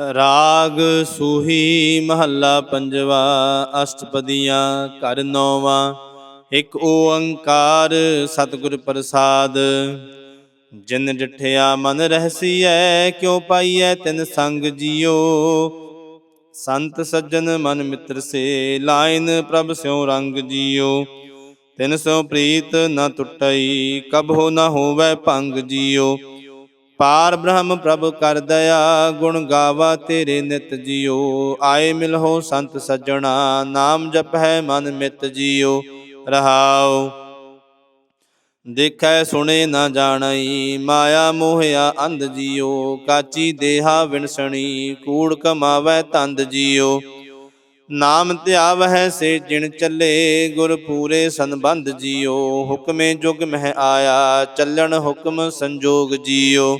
ਰਾਗ ਸੂਹੀ ਮਹੱਲਾ ਪੰਜਵਾ, ਅਸ਼ਟਪਦੀਆਂ ਘਰ ਨੌਵਾਂ, ਇੱਕ ਓੰਕਾਰ ਸਤਿਗੁਰ ਪ੍ਰਸਾਦ। ਜਿਨ ਡਿਠਿਆ ਮਨ ਰਹਿਸੀਐ, ਕਿਉ ਪਾਈਐ ਤਿਨ ਸੰਗ ਜੀਓ? ਸੰਤ ਸੱਜਣ ਮਨ ਮਿੱਤਰ ਸੇ, ਲਾਇਨ ਪ੍ਰਭ ਸਿਉ ਰੰਗ ਜੀਓ। ਤਿਨ ਸਿਉ ਪ੍ਰੀਤ ਨ ਟੁੱਟਈ ਕਬਹੁ ਨ ਹੋਵੈ ਭੰਗ ਜੀਓ। ਪਾਰ ਬ੍ਰਹਮ ਪ੍ਰਭ ਕਰ ਦਇਆ, ਗੁਣ ਗਾਵਾ ਤੇਰੇ ਨਿਤ ਜੀਓ ਆਏ ਮਿਲਹੁ ਸੰਤ ਸੱਜਣਾ, ਨਾਮ ਜਪੈ ਮਨ ਮਿਤ ਜੀਓ ਰਹਾਉ, ਦੇਖੈ ਸੁਣੇ ਨਾ ਜਾਣਈ ਮਾਇਆ ਮੋਹਿਆ ਅੰਧ ਜੀਓ ਕਾਚੀ ਦੇਹਾ ਵਿਣਸਣੀ, ਕੂੜ ਕਮਾਵੈ ਤੰਦ ਜੀਓ ਨਾਮ ਧਿਆਵਹਿ ਸੇ ਜਿਣ ਚੱਲੇ, ਗੁਰ ਪੂਰੇ ਸੰਬੰਧ ਜੀਓ। ਹੁਕਮੇ ਜੁਗ ਮਹਿ ਆਇਆ, ਚੱਲਣ ਹੁਕਮ ਸੰਜੋਗ ਜੀਓ।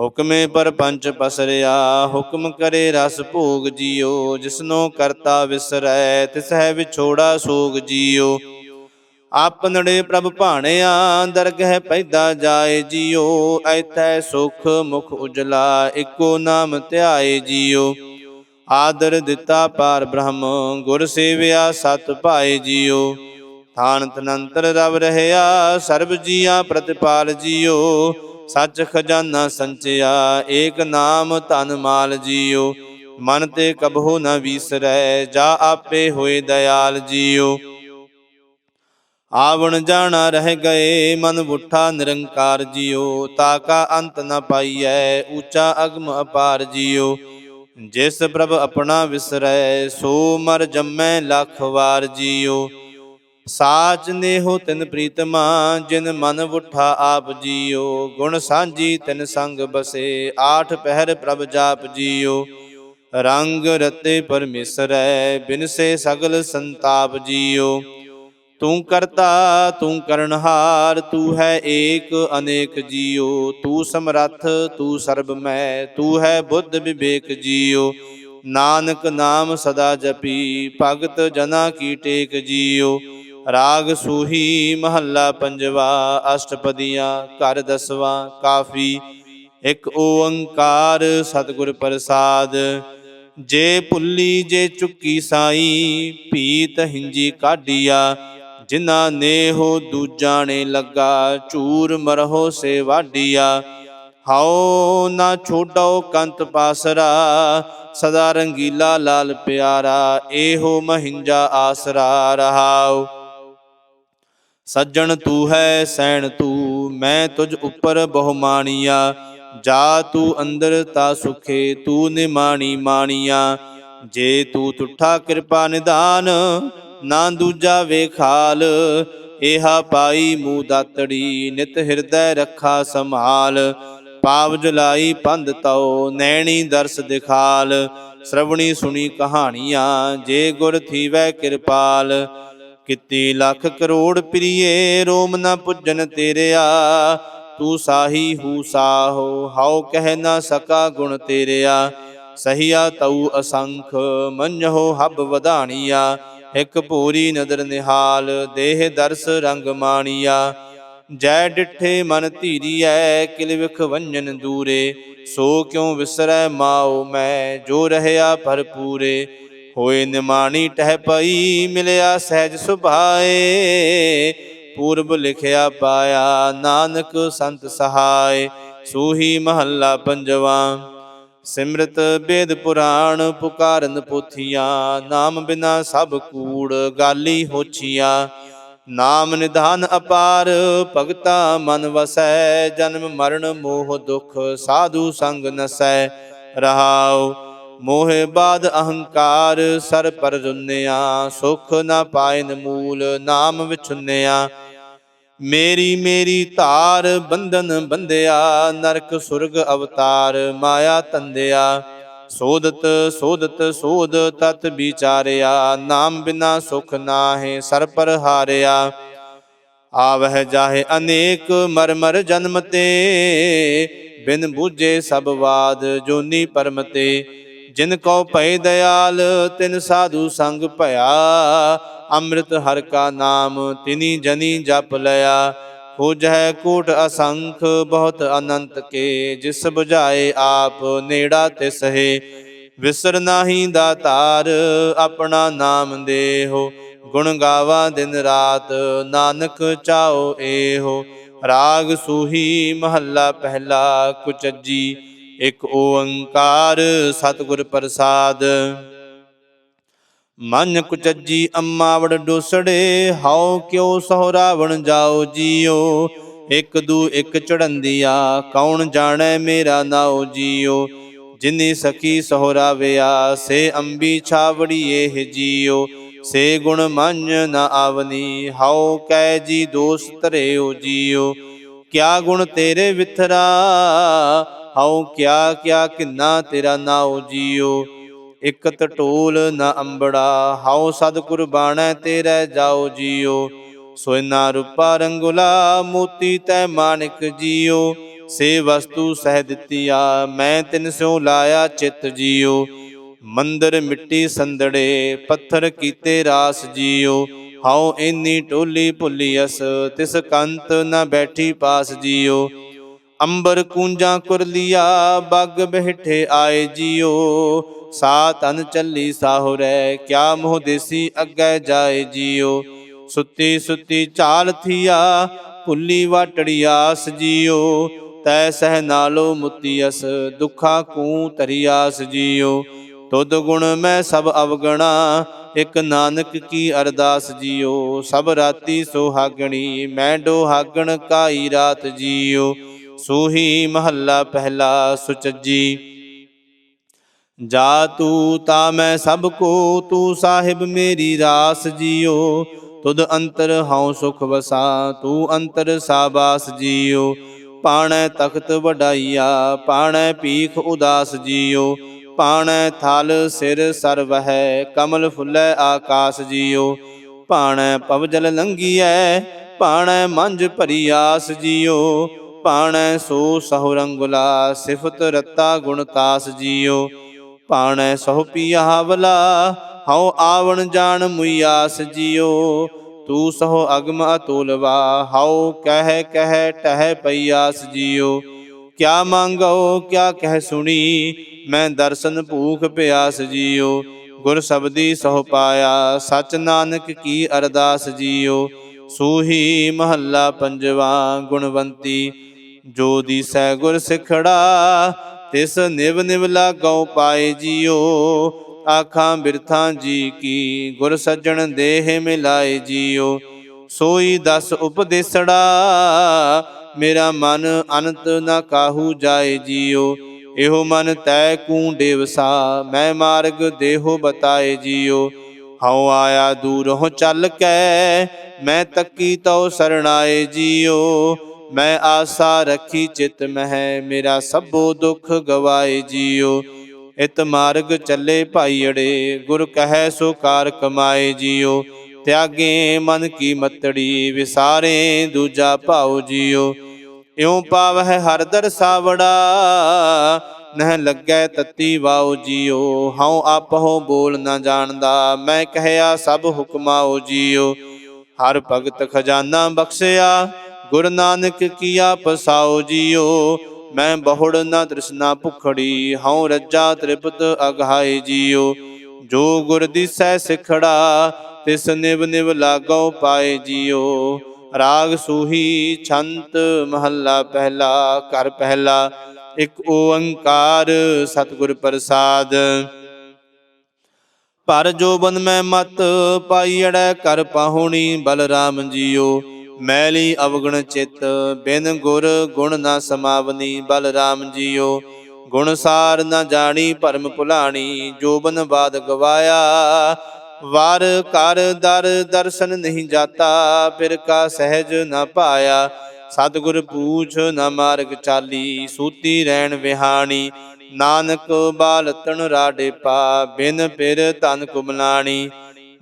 ਹੁਕਮੇ ਪਰਪੰਚ ਪਸਰਿਆ, ਹੁਕਮ ਕਰੇ ਰਸ ਭੋਗ ਜੀਓ। ਜਿਸਨੋ ਕਰਤਾ ਵਿਸਰੈ, ਤਿਸਹਿ ਵਿਛੋੜਾ ਸੋਗ ਜੀਓ। ਆਪਨੜੇ ਪ੍ਰਭ ਭਾਣਿਆ, ਦਰਗਹਿ ਪੈਦਾ ਜਾਏ ਜੀਓ। ਐਥੈ ਸੁਖ ਮੁਖ ਉਜਲਾ, ਇਕੋ ਨਾਮ ਧਿਆਏ ਜੀਓ। ਆਦਰ ਦਿੱਤਾ ਪਾਰ ਬ੍ਰਹਮ, ਗੁਰ ਸੇਵਿਆ ਸਤ ਭਾਏ ਜੀਓ। ਥਾਨ ਤਨੰਤਰ ਰਵ ਰਹਿਆ, ਸਰਬ ਜੀਆਂ ਪ੍ਰਤਿਪਾਲ ਜੀਓ। ਸੱਚ ਖਜ਼ਾਨਾ ਸੰਚਿਆ, ਏਕ ਨਾਮ ਧਨ ਮਾਲ ਜੀਓ। ਮਨ ਤੇ ਕਬਹੁ ਨ ਵੀਸਰੈ, ਜਾ ਆਪੇ ਹੋਏ ਦਇਆਲ ਜੀਓ। ਆਵਣ ਜਾਣਾ ਰਹਿ ਗਏ, ਮਨ ਬੁੱਠਾ ਨਿਰੰਕਾਰ ਜੀਓ। ਤਾਕਾ ਅੰਤ ਨ ਪਾਈਐ ਊਚਾ ਅਗਮ ਅਪਾਰ ਜੀਓ। ਜਿਸ ਪ੍ਰਭ ਆਪਣਾ ਵਿਸਰੈ, ਸੋ ਮਰ ਜੰਮੈ ਲੱਖ ਵਾਰ ਜੀਓ ਸਾਚ ਨੇਹੋ ਤਿਨ ਪ੍ਰੀਤਮਾ, ਜਿਨ ਮਨ ਉਠਾ ਆਪ ਜੀਓ ਗੁਣ ਸਾਂਝੀ ਤਿਨ ਸੰਗ ਬਸੇ, ਆਠ ਪਹਿਰ ਪ੍ਰਭ ਜਾਪ ਜੀਓ ਰੰਗ ਰਤੇ ਪਰਮੇਸ਼ਰੈ, ਬਿਨਸੇ ਸਗਲ ਸੰਤਾਪ ਜੀਓ ਤੂੰ ਕਰਤਾ, ਤੂੰ ਕਰਨਹਾਰ ਤੂੰ ਹੈ ਏਕ, ਅਨੇਕ ਜੀਓ। ਤੂੰ ਸਮਰੱਥ, ਤੂੰ ਸਰਬ ਮੈਂ, ਤੂੰ ਹੈ ਬੁੱਧ ਵਿਵੇਕ ਜੀਓ। ਨਾਨਕ ਨਾਮ ਸਦਾ ਜਪੀ, ਭਗਤ ਜਨਾ ਕੀ ਟੇਕ ਜੀਓ। ਰਾਗ ਸੂਹੀ ਮਹੱਲਾ ਪੰਜਵਾ, ਅਸ਼ਟਪਦੀਆਂ ਕਰ ਦਸਵਾਂ, ਕਾਫੀ। ਇੱਕ ਓੰਕਾਰ ਸਤਿਗੁਰ ਪ੍ਰਸਾਦ, ਜੇ ਭੁੱਲੀ ਜੇ ਚੁੱਕੀ ਸਾਈ, ਭੀਤ ਹਿੰਜੀ ਕਾਢੀਆ। ਜਿਨਾ ਨੇਹੋ ਦੂਜਾ ਨੇ ਲੱਗਾ, ਚੂਰ ਮਰਹੋ ਸੇ ਵਾਢੀਆ। ਹਾਉ ਨਾ ਛੋਡੋ ਕੰਤ ਪਾਸਰਾ, ਸਦਾ ਰੰਗੀਲਾ ਲਾਲ ਪਿਆਰਾ, ਇਹੋ ਮਹਿੰਜਾ ਆਸਰਾ ਰਹਾਉ। ਸੱਜਣ ਤੂੰ ਹੈ, ਸੈਣ ਤੂੰ, ਮੈਂ ਤੁਝ ਉੱਪਰ ਬਹੁਮਾਣੀਆਂ ਜਾ ਤੂੰ ਅੰਦਰ ਤਾ ਸੁਖੇ, ਤੂੰ ਨਿਮਾਣੀ ਮਾਣੀਆ। ਜੇ ਤੂੰ ਤੁਠਾ ਕਿਰਪਾ ਨਿਦਾਨ ਨਾ ਦੂਜਾ ਵੇਖਾਲ ਇਹਾ ਪਾਈ ਮੂਹ ਦਾਤੜੀ, ਨਿਤ ਹਿਰਦੈ ਰੱਖਾ ਸੰਭਾਲ। ਪਾਵ ਜਲਾਈ ਪੰਧ ਤਉ, ਨੈਣੀ ਦਰਸ ਦਿਖਾਲ। ਸ਼ਰਵਣੀ ਸੁਣੀ ਕਹਾਣੀਆਂ, ਜੇ ਗੁਰ ਥੀਵੈ ਕਿਰਪਾਲ। ਕਿਤੀ ਲੱਖ ਕਰੋੜ ਪ੍ਰੀਏ, ਰੋਮ ਨਾ ਪੁੱਜਨ ਤੇਰਿਆ। ਤੂੰ ਸਾਹੀ ਹੂ ਸਾਹੋ, ਹਉ ਕਹਿ ਨਾ ਸਕਾ ਗੁਣ ਤੇਰਿਆ। ਸਹੀਆ ਤਉ ਅਸੰਖ ਮੰਨਹੁ ਹਬ ਵਧਾਣੀਆ। ਇੱਕ ਭੂਰੀ ਨਦਰ ਨਿਹਾਲ, ਦੇਹ ਦਰਸ ਰੰਗ ਮਾਣੀਆ। ਜੈ ਡਿਠੇ ਮਨ ਧੀਰੀਐ, ਕਿਲ ਵਿਖ ਵੰਜਨ ਦੂਰੇ। ਸੋ ਕਿਉ ਵਿਸਰੈ ਮਾਉ ਮੈਂ, ਜੋ ਰਹਿਆ ਭਰਪੂਰੇ। ਹੋਏ ਨਿਮਾਣੀ ਟਹਿ ਪਈ, ਮਿਲਿਆ ਸਹਿਜ ਸੁਭਾਏ। ਪੂਰਬ ਲਿਖਿਆ ਪਾਇਆ, ਨਾਨਕ ਸੰਤ ਸਹਾਇ ਸੂਹੀ ਮਹੱਲਾ ਪੰਜਵਾ। ਸਿਮਰਤ ਬੇਦ ਪੁਰਾਣ ਪੁਕਾਰਨ ਪੋਥੀਆਂ, ਨਾਮ ਬਿਨਾ ਸਭ ਕੂੜ ਗਾਲੀ ਹੋਛੀਆਂ। ਨਾਮ ਨਿਧਾਨ ਅਪਾਰ, ਭਗਤਾ ਮਨ ਵਸੈ, ਜਨਮ ਮਰਨ ਮੋਹ ਦੁਖ ਸਾਧੂ ਸੰਗ ਨਸੈ। ਰਹਾਉ ਮੋਹਿ ਬਾਦ ਅਹੰਕਾਰ, ਸਰ ਪਰ ਜੁਨਿਆ, ਸੁਖ ਨਾ ਪਾਇਨ ਮੂਲ, ਨਾਮ ਵਿਛੁਨਿਆ। ਮੇਰੀ ਮੇਰੀ ਧਾਰ ਬੰਧਨ ਬੰਧਿਆ, ਨਰਕ ਸੁਰਗ ਅਵਤਾਰ ਮਾਇਆ ਤੰਦਿਆ। ਸੋਧਤ ਸੋਦਤ ਸੋਧ ਤਤ ਵਿਚਾਰਿਆ, ਨਾਮ ਬਿਨਾ ਸੁਖ ਨਾਹੇ ਸਰ ਪਰ ਹਾਰਿਆ। ਆਵਹਿ ਜਾਹੇ ਅਨੇਕ ਮਰਮਰ ਮਰ ਜਨਮ ਤੇ, ਬਿਨ ਬੂਝੇ ਸਭ ਬਾਦ ਜੋਨੀ ਪਰਮ ਤੇ। ਜਿਨ ਕੋ ਭੈ ਦਿਆਲ ਤਿਨ ਸਾਧੂ ਸੰਗ ਭਇਆ ਅੰਮ੍ਰਿਤ ਹਰ ਕਾ ਨਾਮ, ਤਿਨੀ ਜਨੀ ਜਪ ਲਿਆ। ਖੋਜੈ ਕੋਟ ਅਸੰਖ, ਬਹੁਤ ਅਨੰਤ ਕੇ। ਜਿਸ 부ਝਾਏ ਆਪ, ਨੇੜਾ ਤਿਸ ਹੈ ਵਿਸਰ ਨਾਹੀ ਦਾਤਾਰ ਆਪਣਾ ਨਾਮ ਦੇਹੋ। ਗੁਣ ਗਾਵਾ ਦਿਨ ਰਾਤ, ਨਾਨਕ ਚਾਓ ਏਹੋ। ਰਾਗ ਸੂਹੀ ਮਹੱਲਾ ਪਹਿਲਾ, ਕੁਚਜੀ। ਇੱਕ ਓੰਕਾਰ, ਸਤਿਗੁਰ ਪ੍ਰਸਾਦ। ਮਨ ਕੁਚੱਜੀ ਅੰਮਾ ਵੜ ਡੋਸੜੇ, ਹਾਉ ਕਿਉ ਸਹੁ ਰਾਵਣ ਜਾਓ ਜੀਓ ਇੱਕ ਦੂ ਇੱਕ ਚੜੰਦੀਆ, ਕੌਣ ਜਾਣੈ ਮੇਰਾ ਨਾਉ ਜੀਓ ਜਿਨੀ ਸਖੀ ਸਹੁਰਾ ਵਿਆ ਸੇ ਅੰਬੀ ਛਾਵੜੀਏ ਇਹ ਜੀਓ ਸੇ ਗੁਣ ਮੰਨ ਨ ਆਵਨੀ, ਹਾਉ ਕੈ ਜੀ ਦੋਸ ਧਰਿਓ ਜੀਓ ਕਿਆ ਗੁਣ ਤੇਰੇ ਵਿਥਰਾ, ਹਾਉ ਕਿਆ ਕਿਆ ਕਿੰਨਾ ਤੇਰਾ ਨਾਉ ਜੀਓ ਇਕ ਟੋਲ ਨ ਅੰਬੜਾ, ਹਾਉ ਸਦ ਕੁਰਬਾਨੈ ਤੇਰੇ ਜਾਓ। ਜੀਓ ਸੋਇਨਾ ਰੂਪਾ ਰੰਗੁਲਾ, ਮੋਤੀ ਤੈ ਮਾਨਿਕ ਜੀਓ। ਸੇ ਵਸਤੂ ਸਹਿ ਦਿੱਤੀਆ, ਮੈਂ ਤਿਨ ਸਿਉ ਲਾਇਆ ਚਿਤ ਜੀਓ। ਮੰਦਰ ਮਿੱਟੀ ਸੰਦੜੇ, ਪੱਥਰ ਕੀਤੇ ਰਾਸ ਜੀਓ। ਹਾਉ ਇੰਨੀ ਟੋਲੀ ਭੁੱਲੀਅਸ ਤਿਸ ਕੰਤ ਨ ਬੈਠੀ ਪਾਸ ਜੀਓ। ਅੰਬਰ ਕੂੰਜਾਂ ਕੁਰਲੀਆ ਬੱਗ ਬਹਿਠੇ ਆਏ ਜੀਓ। ਸਾ ਤਨ ਚੱਲੀ ਸਾਹੁਰੈ, ਕਿਆ ਮੋਹ ਦੇਸੀ ਅੱਗੇ ਜਾਏ ਜੀਓ? ਸੁੱਤੀ ਸੁੱਤੀ ਚਾਲ ਥੀਆ, ਭੁੱਲੀ ਵਾਟੜੀ ਆਸ ਜੀਓ। ਤੈ ਸਹਿ ਨਾਲੋ ਮੁਤੀਅਸ ਦੁਖਾ ਕੂ ਤਰੀਆਸ ਜੀਓ। ਤੁਧ ਗੁਣ ਮੈਂ ਸਭ ਅਵਗਣਾ, ਇਕ ਨਾਨਕ ਕੀ ਅਰਦਾਸ ਜੀਓ? ਸਭ ਰਾਤੀ ਸੁਹਾਗਣੀ, ਮੈਂ ਡੋਹਾਗਣ ਕਾਈ ਰਾਤ ਜੀਓ। ਸੂਹੀ ਮਹੱਲਾ ਪਹਿਲਾ ਸੁਚਜੀ ਜਾ ਤੂ ਤਾ ਮੈਂ ਸਭ ਕੋ, ਤੂ ਸਾਹਿਬ ਮੇਰੀ ਰਾਸ ਜਿਓ। ਤੁਧ ਅੰਤਰ ਹਉ ਸੁਖ ਵਸਾ, ਤੂ ਅੰਤਰ ਸਾਬਾਸ ਜੀਓ। ਪਾਣੈ ਤਖਤ ਵਡਾਈਆ, ਪਾਣੈ ਪੀਖ ਉਦਾਸ ਜੀਓ। ਪਾਣੈ ਥਲ ਸਿਰ ਸਰਵ ਹੈ, ਕਮਲ ਫੁੱਲੈ ਆਕਾਸ ਜਿਓ। ਪਾਣੈ ਪਵਜਲ ਲੰਗੀਐ, ਪਾਣੈ ਮੰਜ ਭਰੀ ਆਸ ਜਿਓ। ਪਾਣੈ ਸੋ ਸਹੁ ਰੰਗੁਲਾ, ਸਿਫਤ ਰਤਾ ਗੁਣਤਾਸ ਜਿਓ। ਪਾਣੈ ਸਹੁ ਪੀਆ ਹਵਲਾ, ਹਉ ਆਵਣ ਜਾਣ ਮੁਈਆਸ ਜੀਓ ਤੂ ਸਹੁ ਅਗਮ ਅਤੁਲਵਾ, ਹਉ ਕਹਿ ਕਹਿ ਟਹਿ ਪਈਆਸ ਜਿਓ ਕਿਆ ਮੰਗੋ ਕਿਆ ਕਹਿ ਸੁਣੀ, ਮੈਂ ਦਰਸ਼ਨ ਭੂਖ ਪਿਆਸ ਜਿਓ ਗੁਰ ਸਬਦੀ ਸਹੁ ਪਾਇਆ, ਸਚ ਨਾਨਕ ਕੀ ਅਰਦਾਸ ਜਿਓ ਸੂਹੀ ਮਹੱਲਾ ਪੰਜਵਾ ਗੁਣਵੰਤੀ, ਜੋ ਦੀਸੈ ਗੁਰ ਸਿਖੜਾ ਤਿਸ ਨਿਵ ਨਿਵ ਲਾਗਉ ਪਾਏ ਜੀਓ, ਆਖਾਂ ਬਿਰਥਾਂ ਜੀ ਕੀ, ਗੁਰ ਸੱਜਣ ਦੇਹ ਮਿਲਾਏ ਜੀਓ। ਸੋਈ ਦਸ ਉਪਦੇਸੜਾ, ਮੇਰਾ ਮਨ ਅਨੰਤ ਨਾ ਕਾਹੂ ਜਾਏ ਜੀਓ। ਇਹੋ ਮਨ ਤੈ ਕੂ ਦੇਵਸਾ ਮੈਂ ਮਾਰਗ ਦੇਹੋ ਬਤਾਏ ਜੀਓ। ਹਉ ਆਇਆ ਦੂਰੋਂ ਚੱਲ ਕੈ, ਮੈਂ ਤੱਕੀ ਤਉ ਸਰਣਾਏ ਜੀਓ। ਮੈਂ ਆਸਾ ਰੱਖੀ ਚਿਤ ਮਹਿ, ਮੇਰਾ ਸਭੋ ਦੁੱਖ ਗਵਾਏ ਜੀਓ। ਇਤ ਮਾਰਗ ਚੱਲੇ ਭਾਈੜੇ ਗੁਰ ਕਹੈ ਸੋ ਕਾਰ ਕਮਾਏ ਜੀਓ। ਤਿਆਗੇ ਮਨ ਕੀ ਮਤੜੀ, ਵਿਸਾਰੇ ਦੂਜਾ ਭਾਉ ਜੀਓ। ਇਉ ਪਾਵਹਿ ਹਰ ਦਰਸਾਵੜਾ ਨਹਿ ਲੱਗੈ ਤਤੀ ਵਾਉ ਜੀਓ। ਹਉ ਆਪਹੁ ਬੋਲ ਨਾ ਜਾਣਦਾ, ਮੈਂ ਕਹਿਆ ਸਭ ਹੁਕਮਾਓ ਜੀਓ। ਹਰ ਭਗਤ ਖਜ਼ਾਨਾ ਬਖਸ਼ਿਆ ਗੁਰ ਨਾਨਕ ਕੀਆ ਪਸਾਓ ਜੀਓ, ਮੈਂ ਬਹੁੜ ਨਾ ਤ੍ਰਿਸ਼ਨਾ ਭੁਖੜੀ, ਹਉ ਰੱਜਾ ਤ੍ਰਿਪਤ ਅਗਾਏ ਜੀਓ। ਜੋ ਗੁਰ ਦਿਸੈ ਸਿਖੜਾ, ਤਿਸ ਨਿਵ ਨਿਵ ਲਾਗੋ ਪਾਏ ਜੀਓ। ਰਾਗ ਸੂਹੀ ਛੰਤ ਮਹੱਲਾ ਪਹਿਲਾ, ਘਰ ਪਹਿਲਾ, ਇੱਕ ਓੰਕਾਰ ਸਤਿਗੁਰ ਪ੍ਰਸਾਦ। ਪਰ ਜੋ ਬਨ ਮੈਂ ਮਤ ਪਾਈੜੈ ਕਰ ਪਾਹੁਣੀ ਬਲਰਾਮ ਜੀਓ। ਮੈਲੀ ਅਵਗਣ ਚਿਤ, ਬਿਨ ਗੁਰ ਗੁਣ ਨਾ ਸਮਾਵਨੀ, ਬਲਰਾਮ ਜੀਓ। ਗੁਣ ਸਾਰ ਨਾ ਜਾਣੀ, ਭਰਮ ਭੁਲਾਣੀ ਜੋਬਨ ਬਾਦ ਗਵਾਇਆ। ਵਾਰ ਕਰ ਦਰ ਦਰਸ਼ਨ ਨਹੀਂ ਜਾਤਾ, ਫਿਰ ਕਾ ਸਹਿਜ ਨਾ ਪਾਇਆ। ਸਤਿਗੁਰ ਪੂਛ ਨਾ ਮਾਰਗ ਚਾਲੀ, ਸੂਤੀ ਰਹਿਣ ਵਿਹਾਣੀ। ਨਾਨਕ ਬਾਲਤਨ ਰਾਡੇ ਪਾ, ਬਿਨ ਪਿਰ ਤਨ ਕੁਮਲਾਣੀ।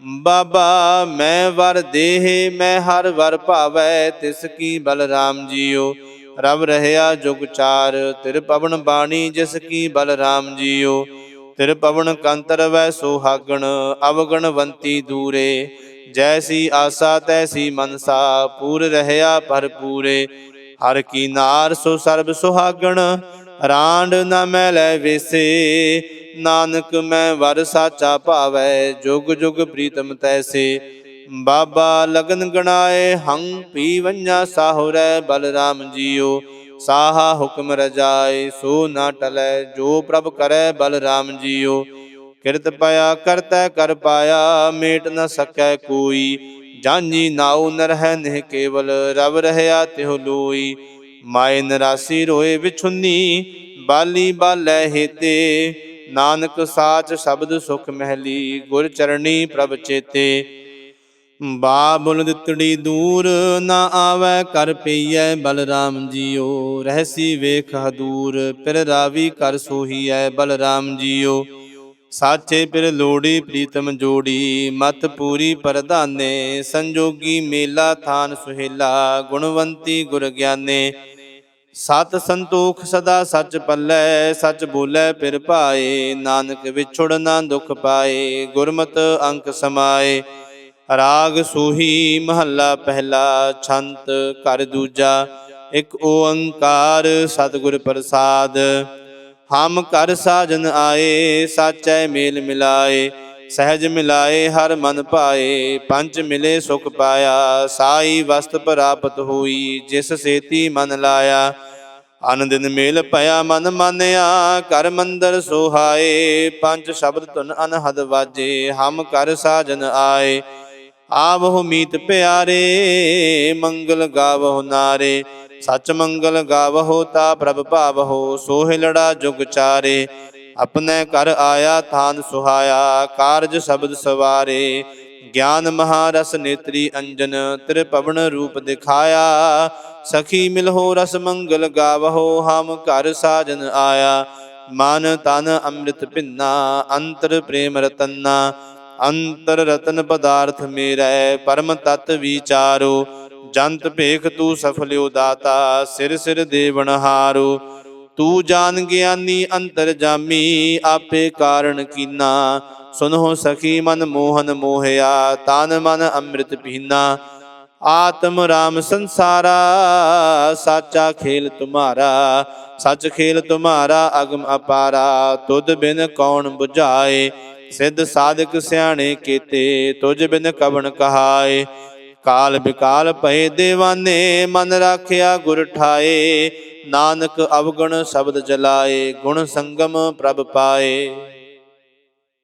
ਬਾਬਾ, ਮੈਂ ਵਰ ਦੇਹ, ਮੈਂ ਹਰ ਵਰ ਭਾਵੈ, ਤਿਸ ਕੀ ਬਲਰਾਮ ਜੀਓ। ਰਬ ਰਹਿਆ ਜੁਗ ਚਾਰ, ਤਿਰ ਪਵਨ ਬਾਣੀ, ਜਿਸ ਕੀ ਬਲਰਾਮ ਜੀਓ। ਤਿਰ ਪਵਨ ਕੰਤਰ ਵੈ ਸੁਹਾਗਣ ਅਵਗਣਵੰਤੀ ਦੂਰੇ। ਜੈਸੀ ਆਸਾ, ਤੈਸੀ ਮਨਸਾ, ਪੂਰ ਰਹਿਆ ਭਰਪੂਰੇ ਹਰ ਕੀ ਨਾਰ ਸੋ ਸਰਬ ਸੁਹਾਗਣ ਰਾਂਡ ਨਾ ਨ ਮੈਲੈ ਵੇਸੇ। ਨਾਨਕ ਮੈਂ ਵਰ ਸਾਚਾ ਭਾਵੈ ਜੁਗ ਜੁਗ ਪ੍ਰੀਤਮ ਤੈਸੇ ਬਾਬਾ ਲਗਨ ਗਣਾਏ ਹੰ ਪੀ ਵੰਜਾ ਸਾਹੁਰੈ ਬਲਰਾਮ ਜੀਓ ਸਾਹਾ ਹੁਕਮ ਰਜਾਏ ਸੋ ਨਾ ਟਲੈ ਜੋ ਪ੍ਰਭ ਕਰੈ ਬਲਰਾਮ ਜੀਓ ਕਿਰਤ ਪਾਇਆ ਕਰਤੈ ਕਰ ਪਾਇਆ ਮੇਟ ਨ ਸਕੈ ਕੋਈ ਜਾਨੀ ਨਾਉ ਨ ਰਹਿ ਨਿਹ ਕੇਵਲ ਰਬ ਰਹਿਆ ਤਿਹੁ ਲੋਈ ਮਾਏ ਨਰਾਸੀ ਰੋਏ ਵਿਛੁੰਨੀ ਬਾਲੀ ਬਾਲੈ ਹੇਤੇ ਨਾਨਕ ਸਾਚ ਸ਼ਬਦ ਸੁਖ ਮਹਿਲੀ, ਗੁਰ ਚਰਣੀ ਪ੍ਰਭ ਚੇਤੇ। ਬਾਬੁਲ ਦਿੱਤੜੀ ਦੂਰ ਨਾ ਆਵੈ ਕਰ ਪਈਐ, ਬਲਰਾਮ ਜੀਓ, ਰਹਿਸੀ ਵੇਖ ਹਦੂਰ, ਪਿਰ ਰਾਵੀ ਕਰ ਸੋਹੀਐ, ਬਲਰਾਮ ਜੀਓ। ਸਾਚੇ ਪਿਰ ਲੋੜੀ, ਪ੍ਰੀਤਮ ਜੋੜੀ, ਮਤ ਪੂਰੀ ਪ੍ਰਧਾਨੇ, ਸੰਜੋਗੀ ਮੇਲਾ ਥਾਨ ਸੁਹੇਲਾ, ਗੁਣਵੰਤੀ ਗੁਰ ਗਿਆਨੇ। ਸਤ ਸੰਤੋਖ ਸਦਾ ਸੱਚ ਪੱਲੇ, ਸੱਚ ਬੋਲੇ ਪਿਰ ਭਾਏ, ਨਾਨਕ ਵਿਛੁੜ ਨਾ ਦੁਖ ਪਾਏ, ਗੁਰਮਤ ਅੰਕ ਸਮਾਏ। ਰਾਗ ਸੂਹੀ ਮਹੱਲਾ ਪਹਿਲਾ, ਛੰਤ ਕਰ ਦੂਜਾ, ਇਕ ਓੰਕਾਰ ਸਤਿਗੁਰ ਪ੍ਰਸਾਦ। ਹਮ ਕਰ ਸਾਜਨ ਆਏ, ਸਾਚੈ ਮੇਲ ਮਿਲਾਏ, ਸਹਿਜ ਮਿਲਾਏ ਹਰ ਮਨ ਪਾਏ ਪੰਜ ਮਿਲੇ ਸੁਖ ਪਾਇਆ, ਸਾਈ ਵਸਤ ਪ੍ਰਾਪਤ ਹੋਈ, ਜਿਸ ਸੇਤੀ ਮਨ ਲਾਇਆ। ਅਨ ਦਿਨ ਮੇਲ ਭਇਆ ਮਨ ਮਾਨਿਆ, ਕਰ ਮੰਦਰ ਸੋਹਾਏ, ਪੰਜ ਸ਼ਬਦ ਧੁਨ ਅਨਹਦ ਵਾਜੇ, ਹਮ ਕਰ ਸਾਜਨ ਆਏ। ਆਵਹੁ ਮੀਤ ਪਿਆਰੇ, ਮੰਗਲ ਗਾਵਹੁ ਨਾਰੇ। ਸਚ ਮੰਗਲ ਗਾਵਹੁ ਤਾ ਪ੍ਰਭ ਭਾਵਹੁ, ਸੋਹਿ ਲੜਾ ਜੁਗ ਚਾਰੇ। ਆਪਣੇ ਘਰ ਆਇਆ ਥਾਨ ਸੁਹਾਇਆ, ਕਾਰਜ ਸ਼ਬਦ ਸਵਾਰੇ। ਗਿਆਨ ਮਹਾਰਸ ਨੇਤਰੀ ਅੰਜਨ ਤ੍ਰਿ ਪਵਨ ਰੂਪ ਦਿਖਾਇਆ। ਸਖੀ ਮਿਲਹੁ ਰਸ ਮੰਗਲ ਗਾਵਹੁ, ਹਮ ਘਰ ਸਾਜਨ ਆਇਆ। ਮਨ ਤਨ ਅੰਮ੍ਰਿਤ ਭਿੰਨਾ, ਅੰਤਰ ਪ੍ਰੇਮ ਰਤਨਾ। ਅੰਤਰ ਰਤਨ ਪਦਾਰਥ ਮੇਰੈ, ਪਰਮ ਤਤ ਵਿਚਾਰੋ। ਜੰਤ ਭੇਖ ਤੂੰ ਸਫਲਿਓ ਦਾਤਾ, ਸਿਰ ਸਿਰ ਦੇਵਨਹਾਰੋ ਤੂੰ ਜਾਣ ਗਿਆਨੀ ਅੰਤਰ ਜਾਮੀ, ਆਪੇ ਕਾਰਨ ਕੀਨਾ। ਸੁਨਹੁ ਸਖੀ ਮਨ ਮੋਹਨ ਮੋਹਿਆ, ਤਨ ਮਨ ਅੰਮ੍ਰਿਤ ਪੀਨਾ। ਆਤਮ ਰਾਮ ਸੰਸਾਰਾ, ਸਾਚਾ ਖੇਲ ਤੁਮਾਰਾ। ਸੱਚ ਖੇਲ ਤੁਮਾਰਾ, ਅਗਮ ਅਪਾਰਾ। ਤੁਧ ਬਿਨ ਕੌਣ 부ਝਾਏ ਸਿੱਧ ਸਾਧਕ ਸਿਆਣੇ ਕੀਤੇ, ਤੁਝ ਬਿਨ ਕਵਣ ਕਹਾਏ। ਕਾਲ ਬਿਕਾਲ ਭਏ ਦੇਵਾਨੇ, ਮਨ ਰਾਖਿਆ ਗੁਰ ਠਾਏ। ਨਾਨਕ ਅਵਗੁਣ ਸ਼ਬਦ ਜਲਾਏ ਗੁਣ ਸੰਗਮ ਪ੍ਰਭ ਪਾਏ।